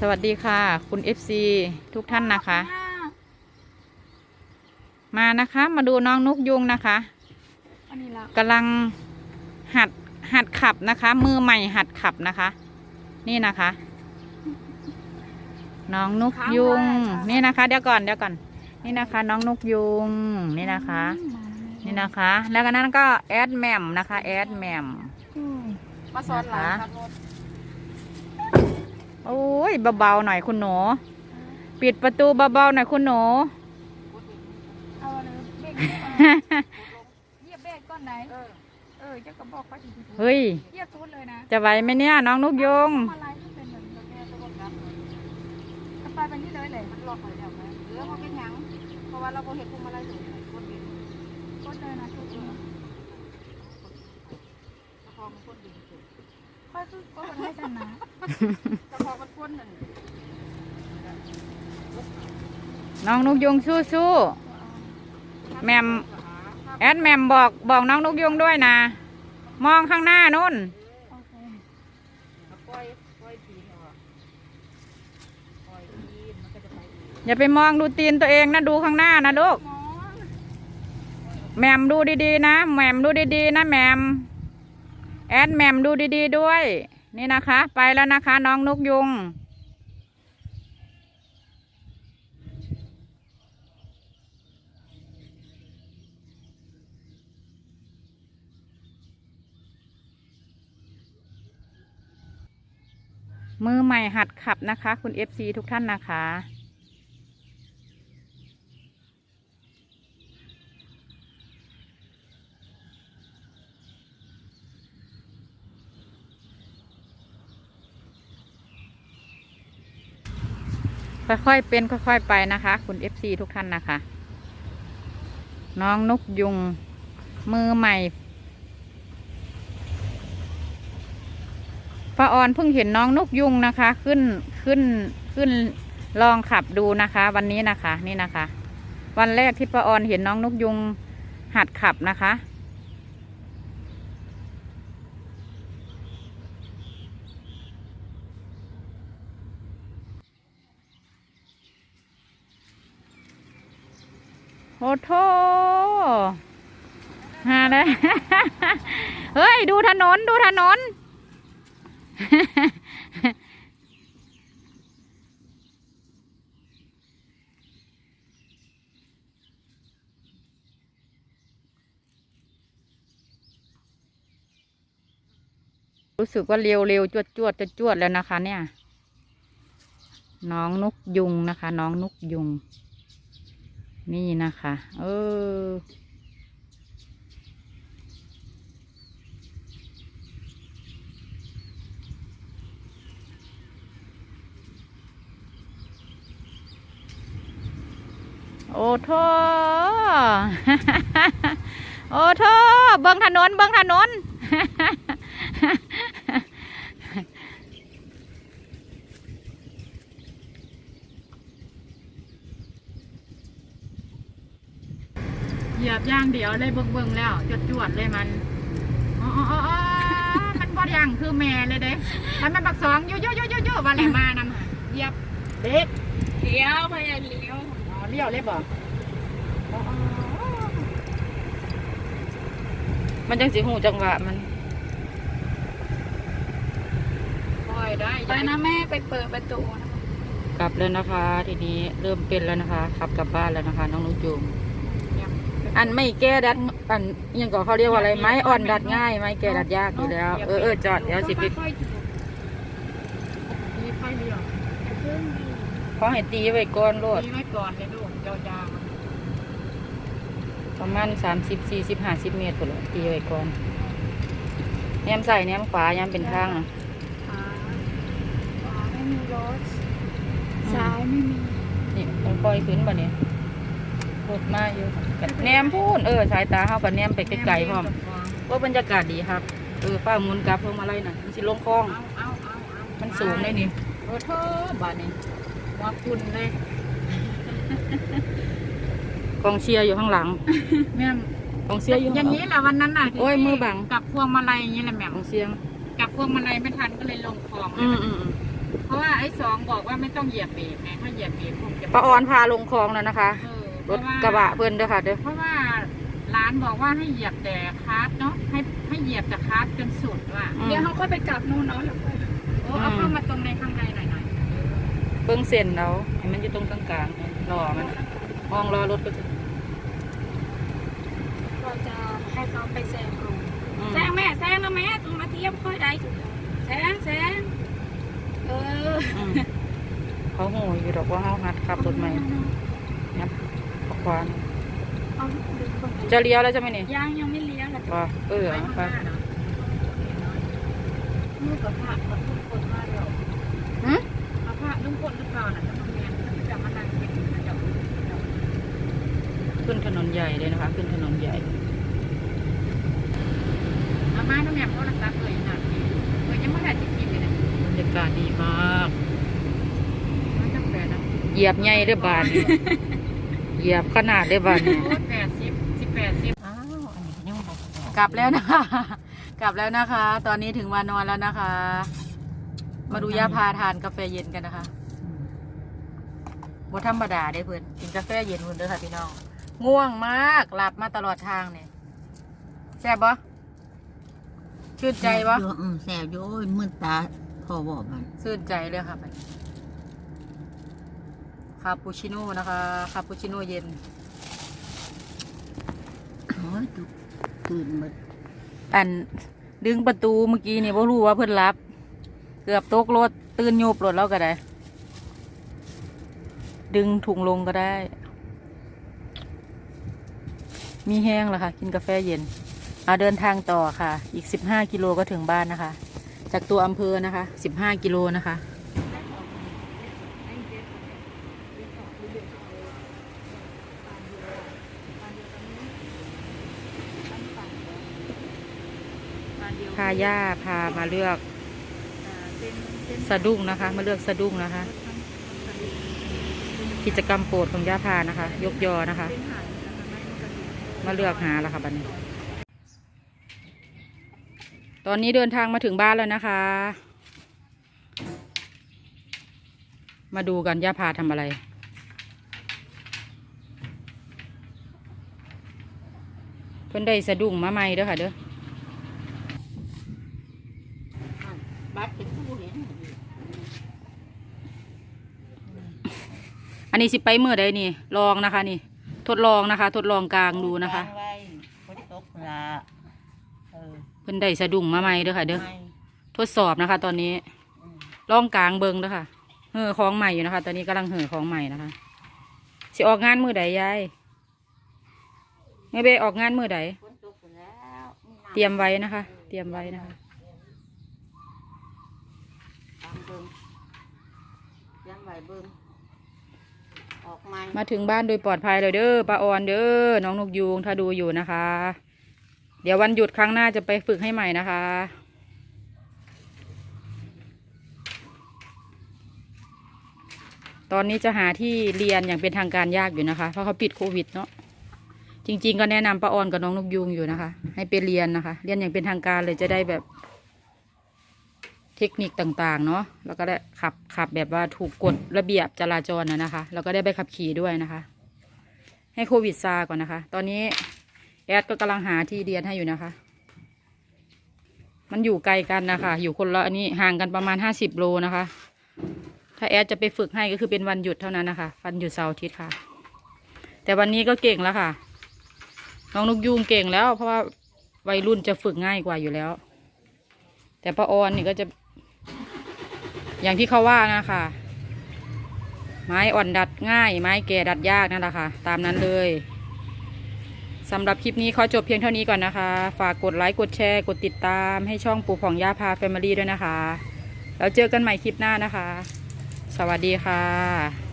สวัสดีค่ะ คุณ FC ทุกท่านนะคะ มานะคะมาดูน้องนุกยุงนะคะอันนี้ละกำลังหัดหัดขับนะคะ มือใหม่หัดขับนะคะ นี่นะคะ น้องนุกยุงนี่นะคะ เดี๋ยวก่อนเดี๋ยวก่อน นี่นะคะ น้องนุกยุงนี่นะคะนี่นะคะ แล้วก็นั้นก็แอดแหมมนะคะแอดแหมมมาสอนหลานนะคะขับรถ โอ้ยเบาๆหน่อยคุณหนู ปิดประตูเบาๆหน่อยคุณหนูเอาเลยเบรกเหยียบเบรกก้อนไหน เออเออจะกระบอกไปทีเฮ้ยเหยียบทุนเลยนะ จะไหวไหมเนี่ยน้องนุกยุงมาไล่ที่เป็นเหมือนแม่ตัวกับจะไปเป็นที่เลยเลยมันหลอกไปแล้วไหมหรือเขาเป็นยังเพราะว่าเราก็เห็นพวงมาลัยอยู่คนเดียวคนเลยนะทุกคนพอมันคนดีสุดค่อยคือก็มันให้ชนะแต่พอมั น้องนุกยุงสู้ๆแหมมแอดแหมมบอกบอกน้องนุกยุงด้วยนะ มองข้างหน้านู่นอย่าไปมองดูตีนตัวเองนะดูข้างหน้านะลูกแหมมดูดีๆนะแหมมดูดีๆนะแหมมแอดแหมมดูดีๆด้วย นี่นะคะ ไปแล้วนะคะ น้องนุกยุง มือใหม่หัดขับนะคะ คุณ FC ทุกท่านนะคะ ค่อยๆเป็นค่อยๆไปนะคะ คุณ FC ทุกท่านนะคะ น้องนกยุงมือใหม่ ป้าออนเพิ่งเห็นน้องนกยุงนะคะ ขึ้นขึ้นขึ้นลองขับดูนะคะ วันนี้นะคะนี่นะคะ วันแรกที่ป้าออนเห็นน้องนกยุงหัดขับนะคะโอ้โทฮาเลยเฮ้ย ดูถนน ดูถนน รู้สึกว่าเร็วเร็วจวดจวดจวดจวดแล้วนะคะ เนี่ย น้องนกยุงนะคะ น้องนกยุง นี่นะคะ เออ โอ้โทโอ้โทเบิ่งถนน เบิ่งถนน เหยียบย่างเดียวเลยเบิ่งเบิ่งแล้ว จดจวดเลยมันอ๋ออ๋ออ๋อมันบอดย่างคือแม่เลยเด้ถ้ามันบักสองโยโยโยโยโย่วันแหลมานำเหยียบเด็ดเลี้ยวพยายาม เลี้ยวอ๋อเลี้ยวเลยบอกมันจังสีหูจังหวะมันคอยได้ไปนะแม่ไปเปิดประตูนะกลับแล้วนะคะ ทีนี้เริ่มเป็นแล้วนะคะ ขับกลับบ้านแล้วนะคะ น้องนุจูมอันไม่แก้ดัดอันอิหยังก็เขาเรียกว่าอะไรไม้อ่อนดัดง่ายไม้แก้ดัดยากอยู่แล้ว เออเออจอดเดี๋ยวสิไปค่อยๆจูบมีไฟเลี้ยวเพิ่งดีเขาให้ตีไว้ก่อนโลดมีไว้ก่อนเลยลูก ยาวประมาณสามสิบสี่สิบห้าสิบเมตรพุ่นละตีไว้ก่อนแนมใส่แนมขวาแนมเป็นทางอะขวาขวาไม่มีรถซ้ายไม่มีนี่ต้องปล่อยขึ้นบ่เนี่ยรถมาอยู่กับแนมพูนเออสายตาเขากับแนมไปๆไกลๆพร้อมว่าบรรยากาศดีครับ เออฟ้าหมุนกลับพวงมาลัยน่ะมันสิลงคลองเอาเอาเอาเอามันสูงเลยนี่โอ้โทบาดนี่หัวคุณเลย กองเชียร์อยู่ข้างหลังแม่มกองเชียร์อยู่อข้าย่างงหลันี้ง แหละวันนั้นน่ะที่โอ้ยมือบัง กับพวงมาลัยอย่างนี้แหละแม่มกองเชียร์กับพวงมาลัยไม่ทันก็เลยลงคลองอืมอืมอืมเพราะว่าไอ้สองบอกว่าไม่ต้องเหยียบเบรกไงถ้าเหยียบเบรกคงจะป้าออนพาลงคลองแล้วนะคะ เออรถกระบะเพิ่นเด้อค่ะเด้อเพราะว่าร้านบอกว่าให้เหยียบแต่คาร์ทเนาะให้ให้เหยียบแต่คาร์ทจนสุดว่ะอืม เดี๋ยวเขาค่อยไปกลับนู่นเนาะแล้วค่อยโอ้เอาเข้ามาตรงในข้างในหน่อยหน่อยเบิ้งเส้นแล้วให้มันอยู่ตรงกลางๆ รอมันมองรอรถก็จะเราจะให้เขาไปแซงก่อนอืมแซงแม่แซงนะแม่ต้องมาเทียมค่อยได้ถึงแซงแซงเอออืมเขาโหยอยู่ดอกว่าเขาหัดขับรถใหม่นับขวานเอาดึงก่อนจะเลี้ยวแล้วใช่ไหมนี่ยังยังไม่เลี้ยงเลยว่าเออไปเอาข้างไปหน้าเนาะลูกกับพระกับทุกคนมาเดี๋ยว หืม เอาพระลุงพลหรือเปล่าน่ะน้ำมันแมนจะมานั่งกินนะเดี๋ยว ขึ้นถนน ใหญ่เลยนะคะ ขึ้นถนนใหญ่เอามาน้ำแมนโทรศัพท์เลยนะเออยังไม่ได้จะกินเลยนะบรรยากาศดีมากมันจะแปดนะเหยียบใหญ่เด้อบานนี่เหยียบขนาดเด้อบานนี่โอ้แปดสิบสิบแปดสิบอ้าวอันนี้ยังบอกกลับแล้วนะคะ กลับแล้วนะคะ ตอนนี้ถึงวานอนแล้วนะคะ มาดูย่าพาทานกาแฟเย็นกันนะคะบ่ธรรมดาได้เพื่อนกินกาแฟเย็นเพื่อนเด้อค่ะพี่น้อง ง่วงมาก หลับมาตลอดทางเนี่ยแซ่บบ่ชื่นใจบ่อยู่อืมแสบอยู่โอ้ยมืดตาพอบอกมันชื่นใจเลยค่ะมันคาปูชิโน่นะคะคาปูชิโน่เย็น โอ้ยตุตื่นหมดอันดึงประตูเมื่อกี้นี่บ่รู้ว่าเพื่อนรับ เกือบตกรถตื่นโยบรถแล้วก็ได้ ดึงถุงลงก็ได้ มีแห้งแล้วค่ะ กินกาแฟเย็นเอาเดินทางต่อค่ะ อีกสิบห้ากิโลก็ถึงบ้านนะคะ จากตัวอำเภอนะคะสิบห้ากิโลนะคะพาย่าพามาเลือกสะดุ้งนะคะ มาเลือกสะดุ้งนะคะ กิจกรรมโปรดของย่าพานะคะ ยกยอนะคะ มาเลือกหาแล้วค่ะบัดนี้ ตอนนี้เดินทางมาถึงบ้านแล้วนะคะ มาดูกันย่าพาทำอะไรเพิ่นได้สะดุ้งมาใหม่เด้อค่ะเด้อบัดเป็นผู้เห็นอันนี้สิไปเมื่อใดนี่ลองนะคะนี่ ทดลองนะคะ ทดลองกลางดูนะคะวางไว้ฝนตกละเออเพิ่นได้สะดุ้งมาใหม่เด้อค่ะเด้อไม่ทดสอบนะคะ ตอนนี้อืมลองกลางเบิงเด้อค่ะเห่อของใหม่อยู่นะคะ ตอนนี้กำลังเห่อของใหม่นะคะสิออกงานมือใดยายไม่ไปออกงานมือใดฝนตกแล้วมีน้ำเตรียมไว้นะคะ เตรียมไว้นะคะ ตามเบิ่งเตรียมไว้เบิ่ง ออกม้มาถึงบ้านโดยปลอดภัยเลยเด้อป้าออนเด้อน้องนกยูงถ้าดูอยู่นะคะ เดี๋ยววันหยุดครั้งหน้าจะไปฝึกให้ใหม่นะคะ ตอนนี้จะหาที่เรียนอย่างเป็นทางการยากอยู่นะคะ เพราะเขาปิดโควิดเนาะจริง ๆ ก็แนะนำป้าออนกับน้องนกยูงอยู่นะคะ ให้ไปเรียนนะคะ เรียนอย่างเป็นทางการเลยจะได้แบบ เทคนิคต่างๆ เนาะแล้วก็ได้ขับขับแบบว่าถูกกฎระเบียบจราจรนะนะคะ แล้วก็ได้ใบขับขี่ด้วยนะคะ ให้โควิดซาก่อนนะคะ ตอนนี้แอดก็กำลังหาที่เรียนให้อยู่นะคะ มันอยู่ไกลกันนะคะ อยู่คนละอันนี้ห่างกันประมาณห้าสิบโลนะคะ ถ้าแอดจะไปฝึกให้ก็คือเป็นวันหยุดเท่านั้นนะคะวันหยุดเสาร์อาทิตย์ค่ะ แต่วันนี้ก็เก่งแล้วค่ะ น้องนกยูงเก่งแล้ว เพราะว่าวัยรุ่นจะฝึกง่ายกว่าอยู่แล้ว แต่ป้าออนนี่ก็จะ อย่างที่เขาว่านะคะ ไม้อ่อนดัดง่าย ไม้แก่ดัดยากนั่นแหละค่ะ ตามนั้นเลยสำหรับคลิปนี้ขอจบเพียงเท่านี้ก่อนนะคะ ฝากกดไลค์ กดแชร์ กดติดตาม ให้ช่องปู่ผ่องย่าพาแฟมิลี่ด้วยนะคะ แล้วเจอกันใหม่คลิปหน้านะคะ สวัสดีค่ะ